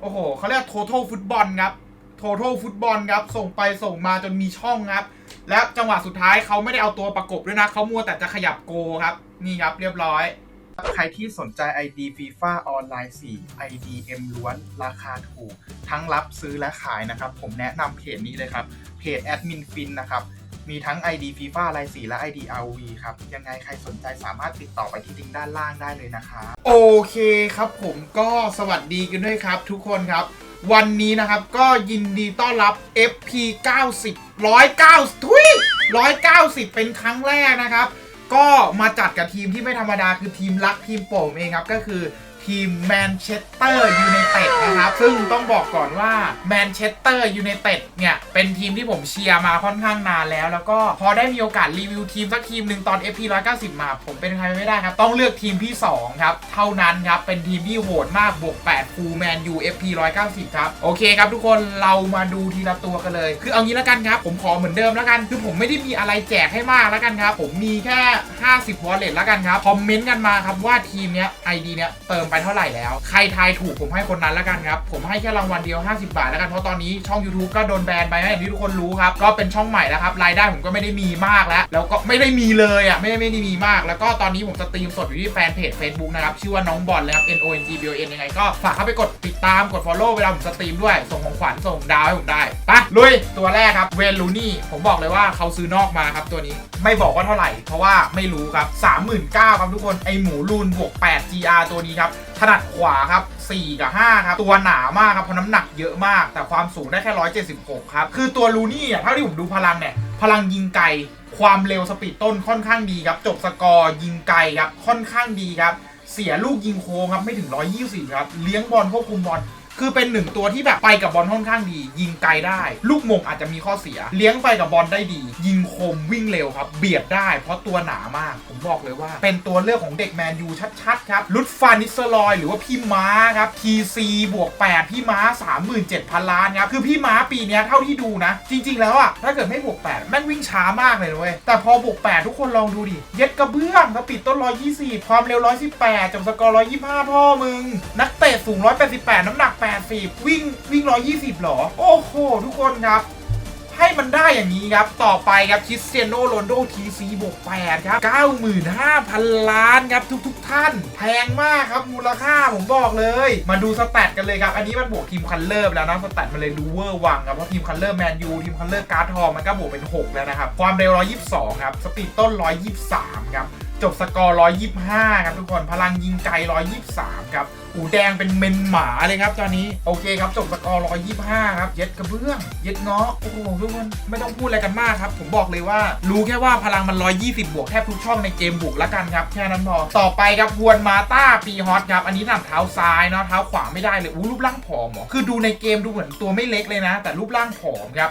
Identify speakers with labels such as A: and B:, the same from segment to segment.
A: โอ้โหเขาเรียก total ฟุตบอลครับ total ฟุตบอลครับ ส่งไปส่งมาจนมีช่องครับ และจังหวะสุดท้ายเขาไม่ได้เอาตัวประกบด้วยนะ เขามัวแต่จะขยับโกครับ นี่ครับเรียบร้อย ใครที่สนใจ ID FIFA ออนไลน์ 4 IDM ล้วนราคาถูก ทั้งรับซื้อและขายนะครับ ผมแนะนำเพจนี้เลยครับ เพจแอดมินฟินนะครับ มีทั้ง ID FIFA ราย4และ ID RV ครับ ยังไงใครสนใจสามารถติดต่อไปที่ลิงก์ด้านล่างได้เลยนะคะ โอเคครับผมก็สวัสดีกันด้วยครับ ทุกคนครับ วันนี้นะครับก็ยินดีต้อนรับ FP 90 190ทุย190 เป็นครั้งแรกนะครับ ก็มาจัดกับทีมที่ไม่ธรรมดาคือทีมรักทีมโป่งเองครับ ก็คือ ทีมแมนเชสเตอร์ยูไนเต็ดนะครับ ซึ่งต้องบอกก่อนว่าแมนเชสเตอร์ยูไนเต็ดเนี่ย เป็นทีมที่ผมเชียร์มาค่อนข้างนานแล้ว แล้วก็พอได้มีโอกาสรีวิวทีมสักทีมหนึ่งตอน FP 190 มา ผมเป็นใครไม่ได้ครับ ต้องเลือกทีมที่ 2 ครับ เท่านั้นครับ เป็นทีมที่โหดมากบวก 8 ฟูลแมนยู FP 190 ครับ โอเคครับทุกคนเรามาดูทีละตัวกันเลย คือเอางี้แล้วกันครับ ผมขอเหมือนเดิมแล้วกัน คือผมไม่ได้มีอะไรแจกให้มากแล้วกันครับ ผมมีแค่ 50 wallet แล้วกันครับ คอมเมนต์กันมาครับว่าทีมเนี้ย ID เนี้ยเติมไปเท่าไหร่แล้ว ใครทายถูกผมให้คนนั้นแล้วกันครับ ผมให้แค่รางวัลเดียว 50 บาทแล้วกัน เพราะตอนนี้ช่อง YouTube ก็โดนแบนไปอย่างที่ทุกคนรู้ครับ ก็เป็นช่องใหม่แล้วครับ รายได้ผมก็ไม่ได้มีมากแล้ว แล้วก็ไม่ได้มีเลยอะ ไม่ไม่ได้มีมาก แล้วก็ตอนนี้ผมสตรีมสดอยู่ที่แฟนเพจ Facebook นะครับ ชื่อว่าน้องบอลเลยครับ N O N G B O N ยังไงก็ฝากเข้าไปกดติดตามกด follow เวลาผมสตรีมด้วย ส่งของขวัญส่งดาวให้ผมได้ปะลุยตัวแรกครับเวลูนี่ผมบอกเลยว่าเขาซื้อนอกมาครับตัวนี้ไม่บอกว่าเท่าไหร่ เพราะว่าไม่รู้ครับ39,000ครับทุกคนไอหมูลูนบวก8 GR ตัวนี้ครับถนัดขวาครับ 4 กับ 5 ครับ ตัวหนามากครับ เพราะน้ำหนักเยอะมาก แต่ความสูงได้แค่ 176 ครับ คือตัวลูนี่อะเท่าที่ผมดูพลังเนี่ย พลังยิงไกล ความเร็วสปีดต้นค่อนข้างดีครับ จบสกอร์ยิงไกลครับ ค่อนข้างดีครับ เสียลูกยิงโค้งครับ ไม่ถึง 120ครับ เลี้ยงบอลควบคุมบอล คือเป็นหนึ่งตัวที่แบบไปกับบอลค่อนข้างดี ยิงไกลได้ ลูกมงอาจจะมีข้อเสีย เลี้ยงไปกับบอลได้ดี ยิงคมวิ่งเร็วครับ เบียดได้เพราะตัวหนามาก ผมบอกเลยว่า เป็นตัวเลือกของเด็กแมนยูชัดๆครับลุดฟานิสเซอรอย หรือว่าพี่ม้าครับ TC บวก8พี่ม้า 37,000 ล้านครับคือพี่ม้าปีนี้เท่าที่ดูนะ จริง ๆ แล้วอะถ้าเกิดไม่บวก8แม่งวิ่งช้ามากเลยเว้ยแต่พอบวก8ทุกคนลองดูดิเย็ดกระเบื้องกระปิดต้น120 ความเร็ว 118จบสกอร์125พ่อมึง นักเตะสูง 188 น้ำหนัก80 วิ่งวิ่ง 120หรอ โอ้โห ทุกคนครับ ให้มันได้อย่างนี้ครับ ต่อไปครับคิสเตียโนโรนโดทีซีบวก8ครับ 95,000 ล้านครับ ทุกๆทท่าน แพงมากครับ มูลค่าผมบอกเลย มาดูสแตทกันเลยครับ อันนี้มันบวกทีมคันเลอร์ไปแล้วนะ สแตทมันเลยดูเวอร์วังครับ เพราะทีมคันเลอร์แมนยูทีมคันเลอร์การ์ดทองมันก็บวกเป็น 6 แล้วนะครับ ความเร็ว 122 ครับ สปีดต้น 123 ครับ จบสกอร์ 125 ครับทุกคน พลังยิงไกล 123 ครับ หูแดงเป็นเมนหมาเลยครับตอนนี้โอเคครับจบสกอร์125ครับ เย็ดกระเบื้อง เย็ดเงาะโอ้โหทุกคนไม่ต้องพูดอะไรกันมากครับ ผมบอกเลยว่า รู้แค่ว่าพลังมัน120บวกแทบทุกช่องในเกมบุกแล้วกันครับ แค่นั้นพอต่อไปครับวนมาต้าปีฮอตครับ อันนี้หนับเท้าซ้ายเนาะเท้าขวาไม่ได้เลยอู้รูปร่างผอมเหรอคือดูในเกมดูเหมือนตัวไม่เล็กเลยนะ แต่รูปร่างผอมครับ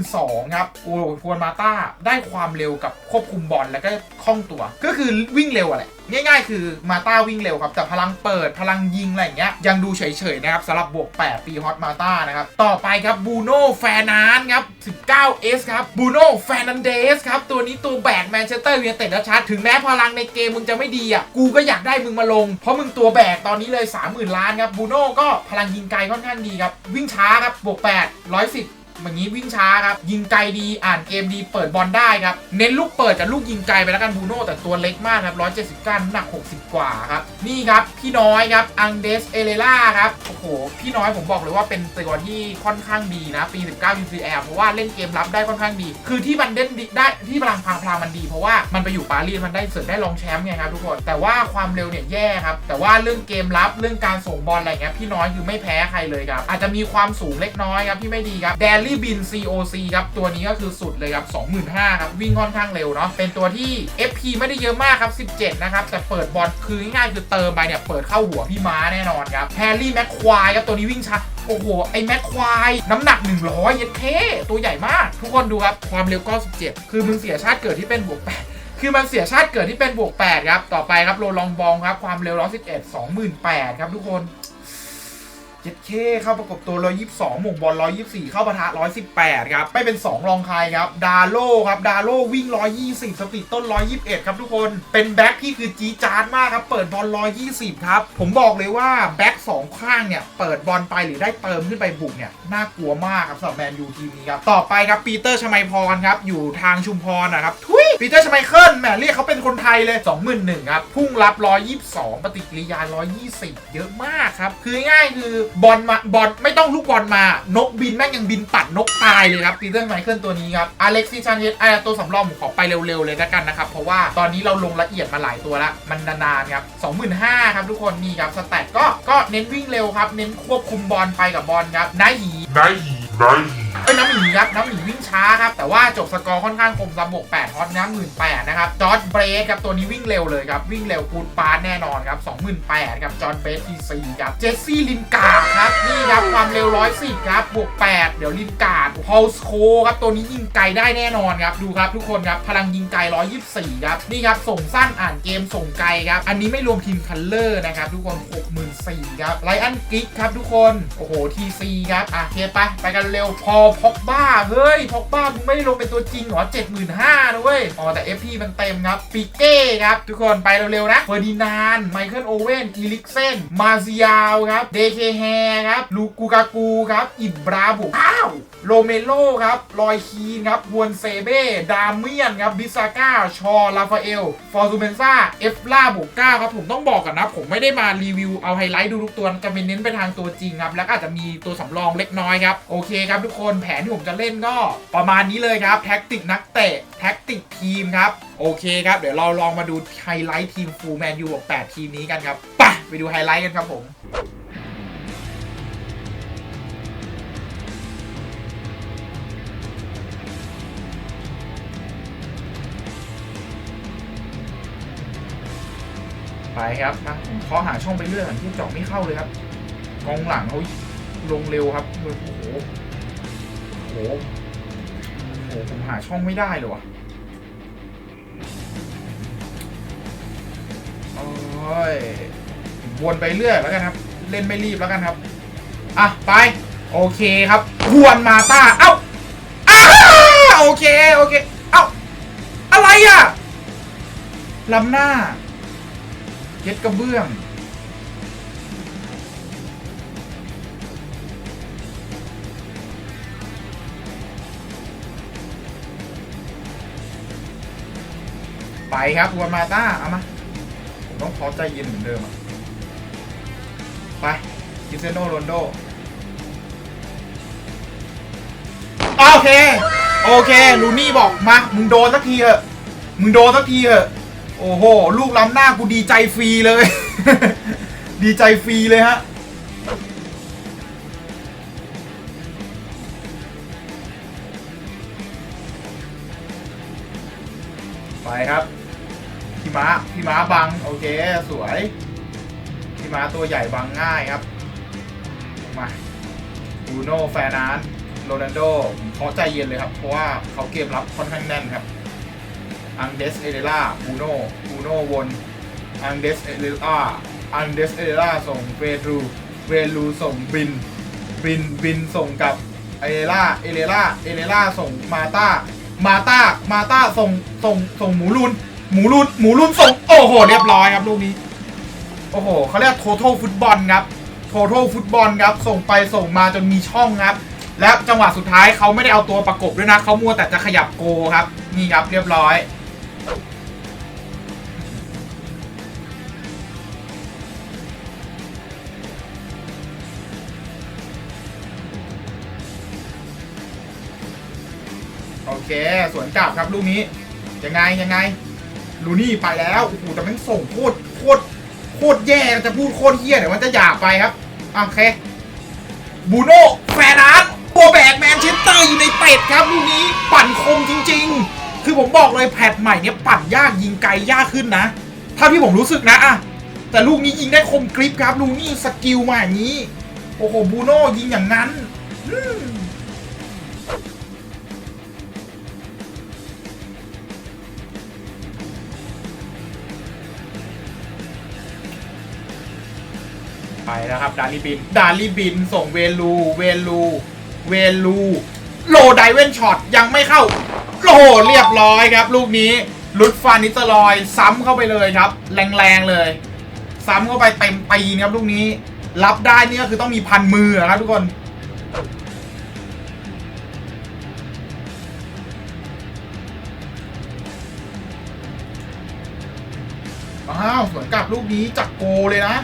A: 32,000ครับโอ้ฮวนมาต้าได้ความเร็วกับควบคุมบอลแล้วก็คล่องตัว ก็คือวิ่งเร็วอะแหละง่ายๆ คือมาต้าวิ่งเร็วครับ แต่พลังเปิดพลังยิงอะไรอย่างเงี้ยยังดูเฉยๆนะครับสำหรับบวก 8 ปีฮอตมาต้านะครับ ต่อไปครับบูโน่แฟนานครับ 19S ครับบูโน่แฟนันเดสครับ ตัวนี้ตัวแบกแมนเชสเตอร์ยูไนเต็ดแล้วชัดถึงแม้พลังในเกมมึงจะไม่ดีอะกูก็อยากได้มึงมาลง เพราะมึงตัวแบกตอนนี้เลย 30,000 ล้านครับบูโน่ก็พลังยิงไกลค่อนข้างดีครับวิ่งช้าครับบวก8 110 อย่างนี้วิ่งช้าครับ ยิงไกลดีอ่านเกมดีเปิดบอลได้ครับ เน้นลูกเปิดกับลูกยิงไกลไปแล้วกันบูโน่แต่ตัวเล็กมากครับ 179น้ำหนัก 60 กว่าครับ นี่ครับ พี่น้อยครับ อังเดสเอเลล่าครับ โอ้โห พี่น้อยผมบอกเลยว่าเป็นตัวที่ค่อนข้างดีนะ ปี 19 UCL เพราะว่าเล่นเกมรับได้ค่อนข้างดี คือที่มันเล่นได้ที่พลังพลังพลังมันดี เพราะว่ามันไปอยู่ปารีสมันได้เสริมได้รองแชมป์ไงครับทุกคน แต่ว่าความเร็วเนี่ยแย่ครับ แต่ว่าเรื่องเกมรับเรื่องการส่งบอลอะไรเงี้ยพี่น้อยคือไม่แพ้ใครเลยครับอาจจะมีความสูงเล็กน้อยครับที่ไม่ดีครับแดลลี่บิน COC ครับ ตัวนี้ก็คือสุดเลยครับ 25,000ครับ วิ่งค่อนข้างเร็วเนาะ เป็นตัวที่ FP ไม่ได้เยอะมากครับ 17 นะครับ แต่เปิดบอลคือง่ายๆคือเติมไปเนี่ย เปิดเข้าหัวพี่ม้าแน่นอนครับแฮร์รี่แม็กควายครับ ตัวนี้วิ่งช้าโอ้โห ไอ้แม็กควาย น้ำหนัก 100 เย็ดเทตัวใหญ่มาก ทุกคนดูครับ ความเร็วก็17คือมึงเสียชาติเกิดที่เป็นบวก8คือมันเสียชาติเกิดที่เป็นบวก 8 ครับ ต่อไปครับโรลองบองครับ ความเร็ว111 28,000 ครับทุกคน จ็ดเคเข้าประกบตัว122หม่งบอล124เข้าปะทะ118ครับ ไม่เป็น2รองใครครับ ดาโลครับ ดาโลวิ่ง120สปีดต้น121ครับทุกคน เป็นแบ็คที่คือจีจานมากครับ เปิดบอล120ครับ ผมบอกเลยว่าแบ็คสองข้างเนี่ย เปิดบอลไปหรือได้เติมขึ้นไปบุกเนี่ย น่ากลัวมากครับสำหรับแมนยูทีมนี้ครับ ต่อไปครับปีเตอร์ชมัยพรครับ อยู่ทางชุมพรนะครับ ทุยปีเตอร์ชมัยเคิลแหมเรียกเขาเป็นคนไทยเลย21,000ครับ พุ่งรับ122ปฏิกิริยา120เยอะมากครับ คือง่ายคือบอลมาบอลไม่ต้องลูกบอลมา นกบินแม่งยังบินปัดนกตายเลยครับปีเตอร์ไมเคิลตัวนี้ครับอเล็กซิชานเยสอะตัวสำรองผมขอไปเร็วๆเลยแล้วกันนะครับ เพราะว่าตอนนี้เราลงละเอียดมาหลายตัวละมันนานๆครับ25,000ครับทุกคนนี่ครับสแตทก็ก็เน้นวิ่งเร็วครับ เน้นควบคุมบอลไปกับบอลครับนายหี
B: นายหีนายหี
A: เอ้ยน้ำหมีครับน้ำหมีวิ่งช้าครับ แต่ว่าจบสกอร์ค่อนข้างคมซับบวก8ฮอตนะหมื่นแนะครับจอร์ดเบรกครับตัวนี้วิ่งเร็วเลยครับ วิ่งเร็วปูดปาร์แน่นอนครับ28,000ครับจอร์ดเบรกทีซีครับเจสซี่ลินการ์ดครับนี่ครับความเร็ว110ครับบวก8เดี๋ยวลินการ์ดพอลสโคครับตัวนี้ยิงไกลได้แน่นอนครับดูครับทุกคนครับพลังยิงไกล124ครับนี่ครับส่งสั้นอ่านเกมส่งไกลครับอันนี้ไม่รวมทีมคัลเลอร์นะครับทุกคน64,000ครับไลอันกิกครับทุกคนโอ้โหทีซีครับอะเคไปไปกันเร็วพอพอกบ้าเฮ้ยพอกบ้ามึงไม่ได้ลงเป็นตัวจริงเหรอ75,000นะเว้ยอ๋อแต่ FP มันเต็มครับปิเก้ครับทุกคนไปเร็วๆนะเฟอร์ดินานไมเคิลโอเว่นอีลิกเซนมาซิยาวครับเดเคแฮครับลูกูกากูครับอิบราบุอ้าวโรเมโลครับลอยคีนครับฮวนเซเบ้ดาเมียนครับบิซาก้าชอลาฟาเอลฟอร์ซูเบนซ่าเอฟล่าบุก้าครับผมต้องบอกกันนะ ผมไม่ได้มารีวิวเอาไฮไลท์ดูทุกตัวจะเป็นเน้นไปทางตัวจริงครับแล้วก็อาจจะมีตัวสำรองเล็กน้อยครับโอเคครับทุกคนแผนที่ผมจะเล่นก็ประมาณนี้เลยครับ แท็กติกนักเตะ แท็กติกทีมครับ โอเคครับ เดี๋ยวเราลองมาดูไฮไลท์ทีมฟูลแมนยูบอก8ทีมนี้กันครับไปไปดูไฮไลท์กันครับผมไปครับนะผมเคาะหาช่องไปเรื่อยที่เจาะไม่เข้าเลยครับ กองหลังเขาลงเร็วครับโอ้โห หโอ้โหผมหาช่องไม่ได้เลยวะโอ้ยวนไปเรื่อยแล้วกันครับ เล่นไม่รีบแล้วกันครับ อะ ไป โอเคครับควนมาต้า เอ้าอ้าโอเค โอเค เอ้า อะไรอะล้ำหน้า เย็ดกระเบื้อง ไปครับวันมาต้าเอามาผมต้องพอใจเย็นเหมือนเดิมอะไปคริสเซโนโรนโดโอเค โอเค ลูนี่บอกมา มึงโดนสักทีเถอะ มึงโดนสักทีเถอะ โอ้โห ลูกล้ำหน้ากูดีใจฟรีเลย ดีใจฟรีเลยฮะ ไปครับ ม้าพี่ม้าบัง โอเค สวย พี่ม้าตัวใหญ่บังง่ายครับ มาบูโน่แฟร์นานโรนัลโดผมขอใจเย็นเลยครับ เพราะว่าเขาเกมรับค่อนข้างแน่นครับ อังเดสเอเดล่าบูโน่บูโน่วน อังเดสเอเดล่า อังเดสเอเดล่าส่งเวรูเวรูส่งบิน บิน บินส่งกับเอเลล่า เอเลล่า เอเลล่าส่งมาตามาตามาตาส่ง ส่ง ส่งหมูลุน หมูลุนหมูลุนส่งโอ้โห เรียบร้อยครับลูกนี้ โอ้โหเขาเรียก total ฟุตบอลครับ total ฟุตบอลครับ ส่งไปส่งมาจนมีช่องครับ และจังหวะสุดท้ายเขาไม่ได้เอาตัวประกบด้วยนะเขามัวแต่จะขยับโกครับ นี่ครับเรียบร้อยโอเค สวนกลับครับลูกนี้ ยังไง ยังไง ลูนี่ไปแล้วโอ้โหแต่มันส่งโคตรโคตรโคตรแย่จะพูดโคตรเฮี้ยเดี๋ยวมันจะหยาบไปครับโอเคบูโน่แฟร์นัสตัวแบกแมนเชสเตอร์อยู่ในเตดครับลูกนี้ปั่นคมจริง ๆ คือผมบอกเลยแพทใหม่เนี่ยปั่นยากยิงไกลยากขึ้นนะเท่าที่ผมรู้สึกนะอะแต่ลูกนี้ยิงได้คมกริปครับลูกนี้สกิลมาอย่างนี้ โอ้โหบูโน่ยิงอย่างนั้น ไปแล้วครับดาลีบินดาลีบินส่งเวลูเวลูเวลูโลไดเวนช็อตยังไม่เข้าโลเรียบร้อยครับ ลูกนี้ลุดฟานิสเตอรอย ซ้ำเข้าไปเลยครับ แรงๆเลย ซ้ำเข้าไปเต็มตีนครับลูกนี้ รับได้นี่ก็คือต้องมีพันมืออะครับทุกคนอ้าวสวนกลับลูกนี้จากโกเลยนะ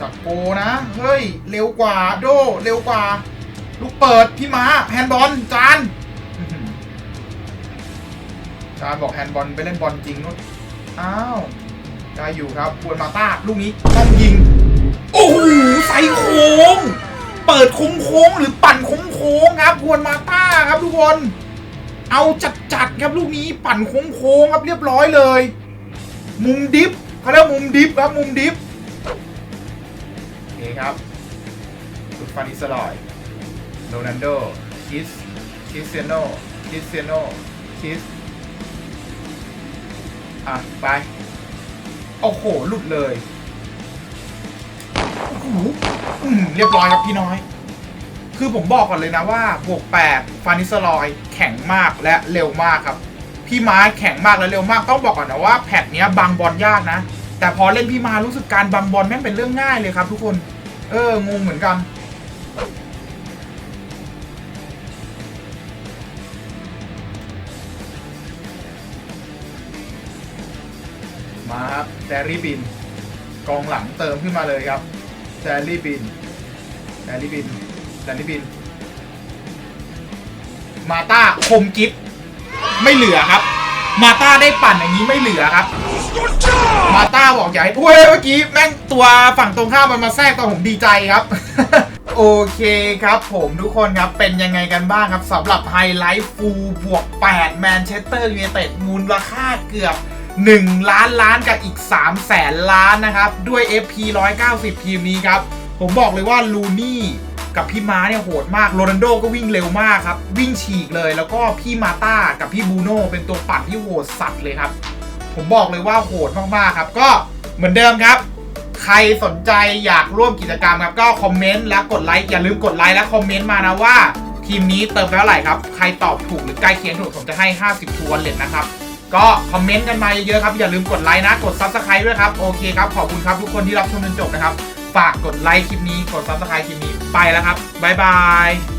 A: จากโกนะ เฮ้ย เร็วกว่าโด เร็วกว่า ลูกเปิด พี่ม้า แฮนด์บอล จาน จานบอกแฮนด์บอลไปเล่นบอลจริงนุ๊อ้าว ได้อยู่ครับบวนมาต้า ลูกนี้ต้องยิง โอ้โห ใส่โค้ง เปิดโค้งโค้งหรือปั่นโค้งโค้งครับบวนมาต้าครับทุกคน เอาจัดๆครับลูกนี้ปั่นโค้งโค้งครับเรียบร้อยเลย มุมดิฟเขาเรียกมุมดิฟครับมุมดิฟ เคครับสุดฟานิสลอยโรนัลโดคิสคิสเตียโนคิสเตียโนคิสอะ ไป โอ้โห หลุดเลยโอ้โหเรียบร้อยครับพี่น้อย คือผมบอกก่อนเลยนะว่าบวก8ฟานิสลอยแข็งมากและเร็วมากครับ พี่ไม้แข็งมากและเร็วมากต้องบอกก่อนนะว่าแพทเนี้ยบังบอลยากนะ แต่พอเล่นพี่มารู้สึกการบังบอลแม่งเป็นเรื่องง่ายเลยครับ ทุกคน เอองงเหมือนกันมาครับแดรี่บิน กองหลังเติมขึ้นมาเลยครับแดรี่บินแดรี่บินแดรี่บิน มาต้าคมกิฟไม่เหลือครับ มาต้าได้ปั่นอย่างนี้ไม่เหลือครับ มาต้าบอกอย่าให้โอ้ยเมื่อกี้แม่งตัวฝั่งตรงข้ามมันมาแทรกตอนผมดีใจครับ โอเคครับผมทุกคนครับเป็นยังไงกันบ้างครับสำหรับไฮไลท์ฟูบวก8แมนเชสเตอร์ยูไนเต็ดมูลค่าเกือบ 1 ล้านล้านกับอีก 3 แสนล้านนะครับ ด้วย FP 190 ทีมนี้ครับ ผมบอกเลยว่าลูนี่กับพี่ม้าเนี่ยโหดมากโรนัลโดก็วิ่งเร็วมากครับ วิ่งฉีกเลยแล้วก็พี่มาต้ากับพี่บูโน่เป็นตัวปั่นที่โหดสัตว์เลยครับ ผมบอกเลยว่าโหดมากๆครับ ก็เหมือนเดิมครับ ใครสนใจอยากร่วมกิจกรรมครับ ก็คอมเมนต์และกดไลค์อย่าลืมกดไลค์และคอมเมนต์มานะว่า ทีมนี้เติมไปเท่าไหร่ครับ ใครตอบถูกหรือใกล้เคียงถูกผมจะให้ 50ทัวร์เลนนะครับก็คอมเมนต์กันมาเยอะๆครับ อย่าลืมกดไลค์นะ กดซับสไครต์ด้วยครับ โอเคครับ ขอบคุณครับทุกคนที่รับชมจนจบนะครับ ฝากกดไลค์คลิปนี้ กดซับสไครต์คลิปนี้ไปแล้วครับบ๊ายบาย